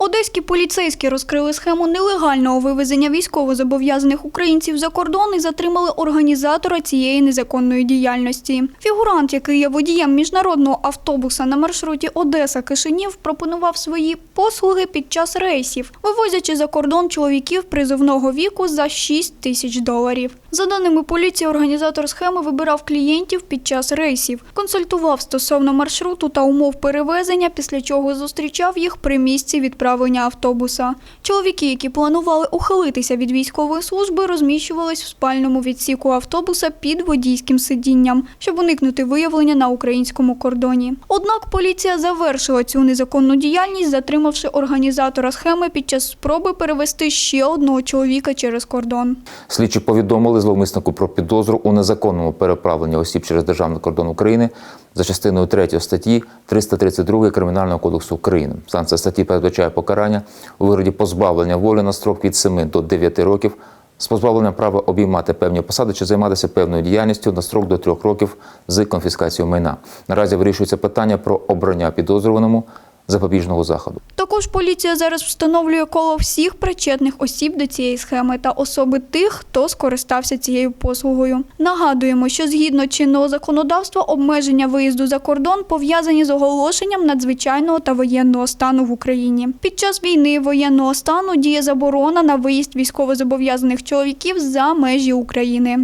Одеські поліцейські розкрили схему нелегального вивезення військовозобов'язаних українців за кордон і затримали організатора цієї незаконної діяльності. Фігурант, який є водієм міжнародного автобуса на маршруті Одеса-Кишинів, пропонував свої послуги під час рейсів, вивозячи за кордон чоловіків призовного віку за 6 тисяч доларів. За даними поліції, організатор схеми вибирав клієнтів під час рейсів, консультував стосовно маршруту та умов перевезення, після чого зустрічав їх при місці відправлення автобуса. Чоловіки, які планували ухилитися від військової служби, розміщувались в спальному відсіку автобуса під водійським сидінням, щоб уникнути виявлення на українському кордоні. Однак поліція завершила цю незаконну діяльність, затримавши організатора схеми під час спроби перевести ще одного чоловіка через кордон. Слідчі повідомили зловмиснику про підозру у незаконному переправленні осіб через державний кордон України за частиною 3 статті 332 Кримінального кодексу України. Санкція статті передбачає покарання у вигляді позбавлення волі на строк від 7 до 9 років з позбавленням права обіймати певні посади чи займатися певною діяльністю на строк до 3 років з конфіскацією майна. Наразі вирішується питання про обрання підозрюваному запобіжного заходу. Також поліція зараз встановлює коло всіх причетних осіб до цієї схеми та особи тих, хто скористався цією послугою. Нагадуємо, що згідно чинного законодавства обмеження виїзду за кордон пов'язані з оголошенням надзвичайного та воєнного стану в Україні. Під час війни воєнного стану діє заборона на виїзд військовозобов'язаних чоловіків за межі України.